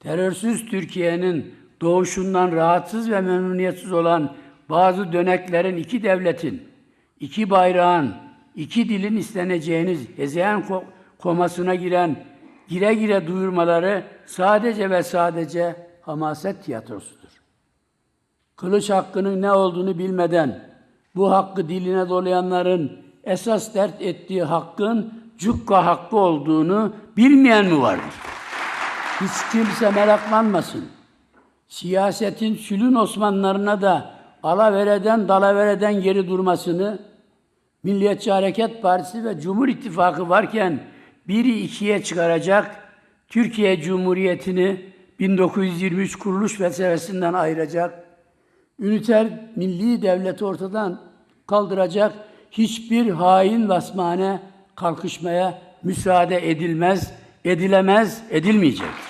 Terörsüz Türkiye'nin doğuşundan rahatsız ve memnuniyetsiz olan bazı döneklerin iki devletin, iki bayrağın, iki dilin isteneceğiniz hezeyan ko- komasına giren, gire gire duyurmaları sadece ve sadece hamaset tiyatrosudur. Kılıç hakkının ne olduğunu bilmeden bu hakkı diline dolayanların esas dert ettiği hakkın cukka hakkı olduğunu bilmeyen mi vardır? Hiç kimse meraklanmasın. Siyasetin sülün Osmanlılarına da alavereden dalavereden geri durmasını Milliyetçi Hareket Partisi ve Cumhur İttifakı varken biri ikiye çıkaracak, Türkiye Cumhuriyeti'ni 1923 kuruluş felsefesinden ayıracak, üniter milli devleti ortadan kaldıracak hiçbir hain vasmane kalkışmaya müsaade edilmez, edilemez, edilmeyecek.